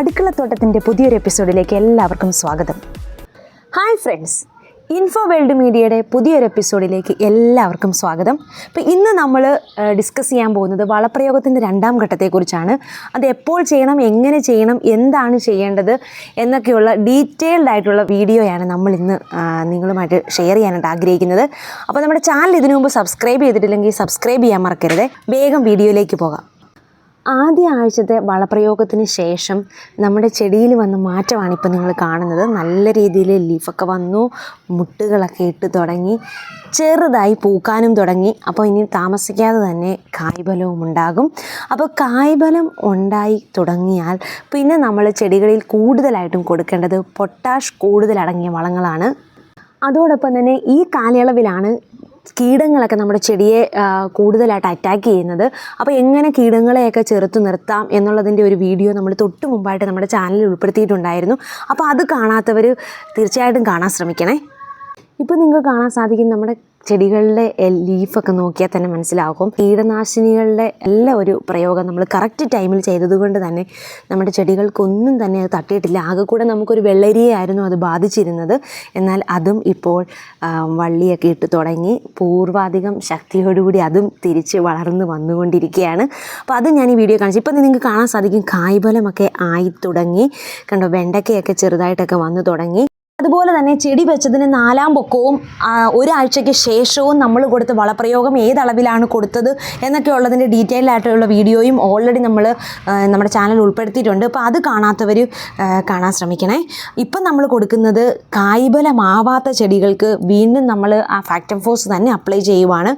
അടുക്കളത്തോട്ടത്തിന്റെ പുതിയൊരു എപ്പിസോഡിലേക്ക് എല്ലാവർക്കും സ്വാഗതം. ഹായ് ഫ്രണ്ട്സ് ഇൻഫോ വേൾഡ് മീഡിയയുടെ പുതിയൊരു എപ്പിസോഡിലേക്ക് എല്ലാവർക്കും സ്വാഗതം. അപ്പോൾ ഇന്ന് നമ്മൾ ഡിസ്കസ് ചെയ്യാൻ പോകുന്നത് വളപ്രയോഗത്തിന്റെ രണ്ടാം ഘട്ടത്തെക്കുറിച്ചാണ്. അത് എപ്പോൾ ചെയ്യണം എങ്ങനെ ചെയ്യണം എന്താണ് ചെയ്യേണ്ടത് എന്നൊക്കെയുള്ള ഡീറ്റെയിൽഡ് ആയിട്ടുള്ള വീഡിയോയാണ് നമ്മൾ ഇന്ന് നിങ്ങളുമായിട്ട് ഷെയർ ചെയ്യാനായിട്ട് ആഗ്രഹിക്കുന്നത്. അപ്പോൾ നമ്മുടെ ചാനൽ ഇതിനു മുമ്പ് സബ്സ്ക്രൈബ് ചെയ്തിട്ടില്ലെങ്കിൽ സബ്സ്ക്രൈബ് ചെയ്യാൻ മറക്കരുത്. വേഗം വീഡിയോയിലേക്ക് പോകാം. ആദ്യ ആഴ്ചത്തെ വളപ്രയോഗത്തിന് ശേഷം നമ്മുടെ ചെടിയിൽ വന്ന മാറ്റമാണ് ഇപ്പോൾ നിങ്ങൾ കാണുന്നത്. നല്ല രീതിയിൽ ലീഫൊക്കെ വന്നു മുട്ടുകളൊക്കെ ഇട്ട് തുടങ്ങി ചെറുതായി പൂക്കാനും തുടങ്ങി. അപ്പോൾ ഇനി താമസിക്കാതെ തന്നെ കായ്ബലവും ഉണ്ടാകും. അപ്പോൾ കായ്ബലം ഉണ്ടായി തുടങ്ങിയാൽ പിന്നെ നമ്മൾ ചെടികളിൽ കൂടുതലായിട്ടും കൊടുക്കേണ്ടത് പൊട്ടാഷ് കൂടുതലടങ്ങിയ വളങ്ങളാണ്. അതോടൊപ്പം തന്നെ ഈ കാലയളവിലാണ് കീടങ്ങളൊക്കെ നമ്മുടെ ചെടിയെ കൂടുതലായിട്ട് അറ്റാക്ക് ചെയ്യുന്നത്. അപ്പോൾ എങ്ങനെ കീടങ്ങളെയൊക്കെ ചെറുത്ത് നിർത്താം എന്നുള്ളതിന്റെ ഒരു വീഡിയോ നമ്മൾ തൊട്ട് മുമ്പായിട്ട് നമ്മുടെ ചാനലിൽ ഉൾപ്പെടുത്തിയിട്ടുണ്ടായിരുന്നു. അപ്പോൾ അത് കാണാത്തവർ തീർച്ചയായിട്ടും കാണാൻ ശ്രമിക്കണേ. ഇപ്പോൾ നിങ്ങൾക്ക് കാണാൻ സാധിക്കും നമ്മുടെ ചെടികളിലെ ലീഫൊക്കെ നോക്കിയാൽ തന്നെ മനസ്സിലാകും. കീടനാശിനികളുടെ എല്ലാ ഒരു പ്രയോഗം നമ്മൾ കറക്റ്റ് ടൈമിൽ ചെയ്തതുകൊണ്ട് തന്നെ നമ്മുടെ ചെടികൾക്കൊന്നും തന്നെ അത് തട്ടിയിട്ടില്ല. ആകെ കൂടെ നമുക്കൊരു വെള്ളരിയായിരുന്നു അത് ബാധിച്ചിരുന്നത്. എന്നാൽ അതും ഇപ്പോൾ വള്ളിയൊക്കെ ഇട്ട് തുടങ്ങി. പൂർവാധികം ശക്തിയോടുകൂടി അതും തിരിച്ച് വളർന്നു വന്നുകൊണ്ടിരിക്കുകയാണ്. അപ്പോൾ അത് ഞാൻ ഈ വീഡിയോ കാണിച്ചു ഇപ്പം നിങ്ങൾക്ക് കാണാൻ സാധിക്കും കായ്ഫലമൊക്കെ ആയി തുടങ്ങി. കണ്ടോ വെണ്ടയ്ക്കയൊക്കെ ചെറുതായിട്ടൊക്കെ വന്നു തുടങ്ങി. അതുപോലെ തന്നെ ചെടി വെച്ചതിന് നാലാം പൊക്കവും ഒരാഴ്ചയ്ക്ക് ശേഷവും നമ്മൾ കൊടുത്ത വളപ്രയോഗം ഏതളവിലാണ് കൊടുത്തത് എന്നൊക്കെ ഉള്ളതിന്റെ ഡീറ്റെയിൽ ആയിട്ടുള്ള വീഡിയോയും ഓൾറെഡി നമ്മൾ നമ്മുടെ ചാനൽ ഉൾപ്പെടുത്തിയിട്ടുണ്ട്. അപ്പോൾ അത് കാണാത്തവർ കാണാൻ ശ്രമിക്കണേ. ഇപ്പം നമ്മൾ കൊടുക്കുന്നത് കായ്ബലമാവാത്ത ചെടികൾക്ക് വീണ്ടും നമ്മൾ ആ ഫാക്ടർ ഫോഴ്സ് തന്നെ അപ്ലൈ ചെയ്യുവാണ്.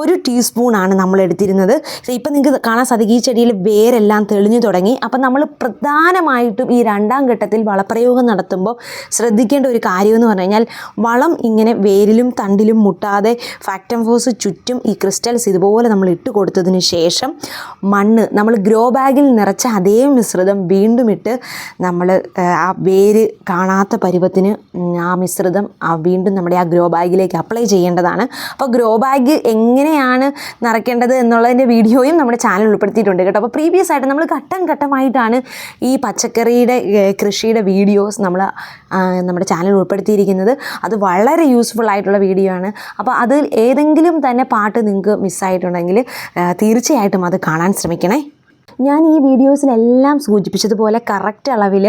ഒരു ടീസ്പൂണാണ് നമ്മൾ എടുത്തിരുന്നത്. ഇപ്പം നിങ്ങൾക്ക് കാണാൻ സാധിക്കും ഈ ചെടിയിൽ വേരെല്ലാം തെളിഞ്ഞു തുടങ്ങി. അപ്പം നമ്മൾ പ്രധാനമായിട്ടും ഈ രണ്ടാം ഘട്ടത്തിൽ വളപ്രയോഗം നടത്തുമ്പോൾ ശ്രദ്ധിക്കേണ്ട ഒരു കാര്യം എന്ന് പറഞ്ഞു കഴിഞ്ഞാൽ വളം ഇങ്ങനെ വേരിലും തണ്ടിലും മുട്ടാതെ ഫാക്ടം ഫോഴ്സ് ചുറ്റും ഈ ക്രിസ്റ്റൽസ് ഇതുപോലെ നമ്മൾ ഇട്ട് കൊടുത്തതിന് ശേഷം മണ്ണ് നമ്മൾ ഗ്രോ ബാഗിൽ നിറച്ച അതേ മിശ്രിതം വീണ്ടും ഇട്ട് നമ്മൾ ആ വേര് കാണാത്ത പരുവത്തിന് ആ മിശ്രിതം വീണ്ടും നമ്മുടെ ആ ഗ്രോ ബാഗിലേക്ക് അപ്ലൈ ചെയ്യേണ്ടതാണ്. അപ്പോൾ ഗ്രോ ബാഗ് എങ്ങനെയാണ് നിറയ്ക്കേണ്ടത് എന്നുള്ളതിന്റെ വീഡിയോയും നമ്മുടെ ചാനൽ ഉൾപ്പെടുത്തിയിട്ടുണ്ട് കേട്ടോ. അപ്പോൾ പ്രീവിയസ് ആയിട്ട് നമ്മൾ ഘട്ടം ഘട്ടമായിട്ടാണ് ഈ പച്ചക്കറിയുടെ കൃഷിയുടെ വീഡിയോസ് നമ്മൾ നമ്മുടെ ചാനൽ ഉൾപ്പെടുത്തിയിരിക്കുന്നത്. അത് വളരെ യൂസ്ഫുൾ ആയിട്ടുള്ള വീഡിയോ ആണ്. അപ്പോൾ അതിൽ ഏതെങ്കിലും തന്നെ പാട്ട് നിങ്ങൾക്ക് മിസ്സായിട്ടുണ്ടെങ്കിൽ തീർച്ചയായിട്ടും അത് കാണാൻ ശ്രമിക്കണേ. ഞാൻ ഈ വീഡിയോസിലെല്ലാം സൂചിപ്പിച്ചതുപോലെ കറക്റ്റ് അളവിൽ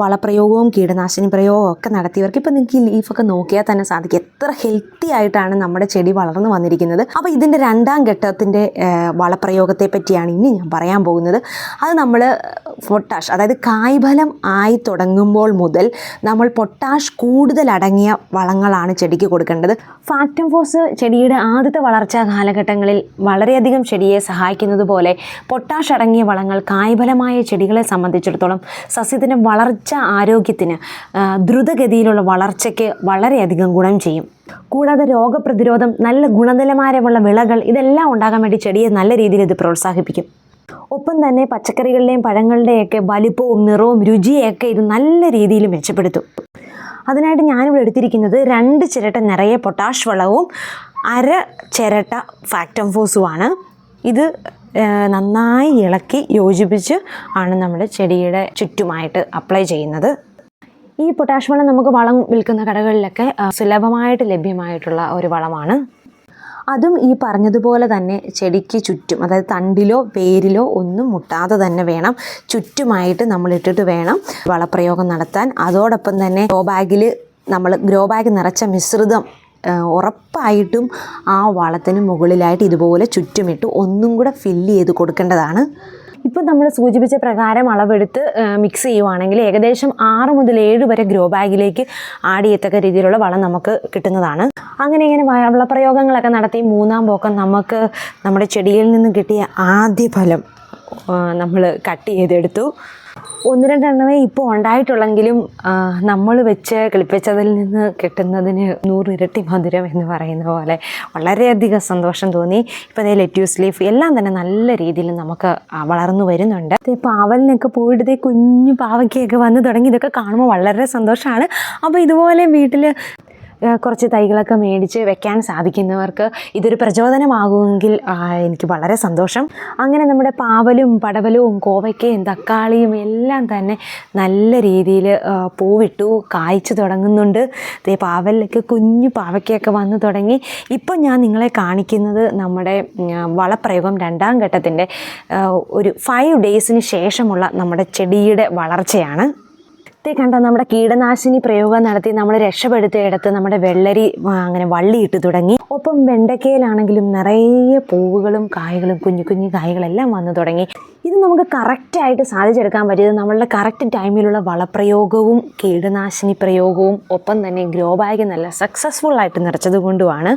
വളപ്രയോഗവും കീടനാശിനി പ്രയോഗവും ഒക്കെ നടത്തിയവർക്ക് ഇപ്പം നിങ്ങൾക്ക് ഈ ലീഫൊക്കെ നോക്കിയാൽ തന്നെ സാധിക്കും. എത്ര ഹെൽത്തി ആയിട്ടാണ് നമ്മുടെ ചെടി വളർന്നു വന്നിരിക്കുന്നത്. അപ്പോൾ ഇതിന്റെ രണ്ടാം ഘട്ടത്തിന്റെ വളപ്രയോഗത്തെ പറ്റിയാണ് ഇനി ഞാൻ പറയാൻ പോകുന്നത്. അത് നമ്മൾ പൊട്ടാഷ് അതായത് കായ്ഫലം ആയി തുടങ്ങുമ്പോൾ മുതൽ നമ്മൾ പൊട്ടാഷ് കൂടുതൽ അടങ്ങിയ വളങ്ങളാണ് ചെടിക്ക് കൊടുക്കേണ്ടത്. ഫാക്ടം ഫോസ് ചെടിയുടെ ആദ്യത്തെ വളർച്ചാ കാലഘട്ടങ്ങളിൽ വളരെയധികം ചെടിയെ സഹായിക്കുന്നത് പോലെ പൊട്ടാഷ് അടങ്ങിയ വളങ്ങൾ കായ്ഫലമായ ചെടികളെ സംബന്ധിച്ചിടത്തോളം സസ്യത്തിന്റെ വളർച്ച ആരോഗ്യത്തിന് ദ്രുതഗതിയിലുള്ള വളർച്ചയ്ക്ക് വളരെയധികം ഗുണം ചെയ്യും. കൂടാതെ രോഗപ്രതിരോധം നല്ല ഗുണനിലവാരമുള്ള വിളകൾ ഇതെല്ലാം ഉണ്ടാകാൻ വേണ്ടി ചെടിയെ നല്ല രീതിയിൽ ഇത് പ്രോത്സാഹിപ്പിക്കും. ഒപ്പം തന്നെ പച്ചക്കറികളുടെയും പഴങ്ങളുടെയൊക്കെ വലിപ്പവും നിറവും രുചിയൊക്കെ ഇത് നല്ല രീതിയിൽ മെച്ചപ്പെടുത്തും. അതിനായിട്ട് ഞാനിവിടെ എടുത്തിരിക്കുന്നത് രണ്ട് ചിരട്ട നിറയെ പൊട്ടാഷ് വളവും അര ചിരട്ട ഫാക്ടം ഫോസുമാണ് ഇത് നന്നായി ഇളക്കി യോജിപ്പിച്ച് ആണ് നമ്മുടെ ചെടിയുടെ ചുറ്റുമായിട്ട് അപ്ലൈ ചെയ്യുന്നത്. ഈ പൊട്ടാഷ് വളം നമുക്ക് വളം വിൽക്കുന്ന കടകളിലൊക്കെ സുലഭമായിട്ട് ലഭ്യമായിട്ടുള്ള ഒരു വളമാണ്. അതും ഈ പറഞ്ഞതുപോലെ തന്നെ ചെടിക്ക് ചുറ്റും അതായത് തണ്ടിലോ വേരിലോ ഒന്നും മുട്ടാതെ തന്നെ വേണം. ചുറ്റുമായിട്ട് നമ്മൾ ഇട്ടിട്ട് വേണം വളപ്രയോഗം നടത്താൻ. അതോടൊപ്പം തന്നെ ഗ്രോ ബാഗിൽ നമ്മൾ ഗ്രോ ബാഗ് നിറച്ച മിശ്രിതം ഉറപ്പായിട്ടും ആ വളത്തിന് മുകളിലായിട്ട് ഇതുപോലെ ചുറ്റുമിട്ട് ഒന്നും കൂടെ ഫില്ല് ചെയ്ത് കൊടുക്കേണ്ടതാണ്. ഇപ്പം നമ്മൾ സൂചിപ്പിച്ച പ്രകാരം അളവെടുത്ത് മിക്സ് ചെയ്യുവാണെങ്കിൽ ഏകദേശം ആറ് മുതൽ ഏഴ് വരെ ഗ്രോ ബാഗിലേക്ക് ആഡ് ചെയ്യത്തക്ക രീതിയിലുള്ള വളം നമുക്ക് കിട്ടുന്നതാണ്. അങ്ങനെ ഇങ്ങനെ വളപ്രയോഗങ്ങളൊക്കെ നടത്തി മൂന്നാം പോക്കം നമുക്ക് നമ്മുടെ ചെടിയിൽ നിന്ന് കിട്ടിയ ആദ്യ ഫലം നമ്മൾ കട്ട് ചെയ്തെടുത്തു. ഒന്ന് രണ്ടെണ്ണമേ ഇപ്പോൾ ഉണ്ടായിട്ടുള്ളെങ്കിലും നമ്മൾ വെച്ച് കിളിപ്പിച്ചതിൽ നിന്ന് കിട്ടുന്നതിന് നൂറിരട്ടി മധുരം എന്ന് പറയുന്ന പോലെ വളരെയധികം സന്തോഷം തോന്നി. ഇപ്പോൾ അതേ ലെറ്റ്യൂസ് ലീഫ് എല്ലാം തന്നെ നല്ല രീതിയിൽ നമുക്ക് വളർന്നു വരുന്നുണ്ട്. ഇപ്പോൾ പാവലിനൊക്കെ പോയിട്ട് കുഞ്ഞു പാവയ്ക്കൊക്കെ വന്ന് തുടങ്ങി ഇതൊക്കെ കാണുമ്പോൾ വളരെ സന്തോഷമാണ് അപ്പോൾ ഇതുപോലെ വീട്ടിൽ കുറച്ച് തൈകളൊക്കെ മേടിച്ച് വെക്കാൻ സാധിക്കുന്നവർക്ക് ഇതൊരു പ്രചോദനമാകുമെങ്കിൽ എനിക്ക് വളരെ സന്തോഷം. അങ്ങനെ നമ്മുടെ പാവലും പടവലവും കോവയ്ക്കയും തക്കാളിയും എല്ലാം തന്നെ നല്ല രീതിയിൽ പൂവിട്ടു കായ്ച്ചു തുടങ്ങുന്നുണ്ട്. ദേ പാവലിലൊക്കെ കുഞ്ഞു പാവയ്ക്കൊക്കെ വന്നു തുടങ്ങി. ഇപ്പം ഞാൻ നിങ്ങളെ കാണിക്കുന്നത് നമ്മുടെ വളപ്രയോഗം രണ്ടാം ഘട്ടത്തിന്റെ ഒരു ഫൈവ് ഡേയ്സിന് ശേഷമുള്ള നമ്മുടെ ചെടിയുടെ വളർച്ചയാണ്. ഇതേ കണ്ട നമ്മുടെ കീടനാശിനി പ്രയോഗം നടത്തി നമ്മൾ രക്ഷപ്പെടുത്തിയെടുത്ത് നമ്മുടെ വെള്ളരി അങ്ങനെ വള്ളിയിട്ട് തുടങ്ങി. ഒപ്പം വെണ്ടയ്ക്കയിലാണെങ്കിലും നിറയെ പൂവുകളും കായകളും കുഞ്ഞു കുഞ്ഞു കായകളെല്ലാം വന്നു തുടങ്ങി. ഇത് നമുക്ക് കറക്റ്റായിട്ട് സാധിച്ചെടുക്കാൻ പറ്റിയത് നമ്മളുടെ കറക്റ്റ് ടൈമിലുള്ള വളപ്രയോഗവും കീടനാശിനി പ്രയോഗവും ഒപ്പം തന്നെ ഗ്രോ ബാഗ് നല്ല സക്സസ്ഫുൾ ആയിട്ട് നിറച്ചത് കൊണ്ടുമാണ്.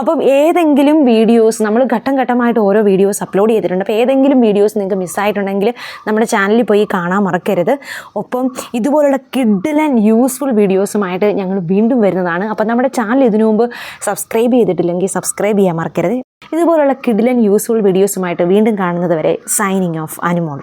അപ്പം ഏതെങ്കിലും വീഡിയോസ് നമ്മൾ ഘട്ടം ഘട്ടമായിട്ട് ഓരോ വീഡിയോസ് അപ്ലോഡ് ചെയ്തിട്ടുണ്ട്. അപ്പോൾ ഏതെങ്കിലും വീഡിയോസ് നിങ്ങൾക്ക് മിസ്സായിട്ടുണ്ടെങ്കിൽ നമ്മുടെ ചാനലിൽ പോയി കാണാൻ മറക്കരുത്. ഒപ്പം ഇതുപോലുള്ള കിഡിലൻ യൂസ്ഫുൾ വീഡിയോസുമായിട്ട് ഞങ്ങൾ വീണ്ടും വരുന്നതാണ്. അപ്പം നമ്മുടെ ചാനൽ ഇതിനു മുമ്പ് സബ്സ്ക്രൈബ് ചെയ്തിട്ടില്ലെങ്കിൽ സബ്സ്ക്രൈബ് ചെയ്യാൻ മറക്കരുത്. ഇതുപോലുള്ള കിഡിലൻ യൂസ്ഫുൾ വീഡിയോസുമായിട്ട് വീണ്ടും കാണുന്നത് വരെ സൈനിങ് ഓഫ് അനുമോൾ.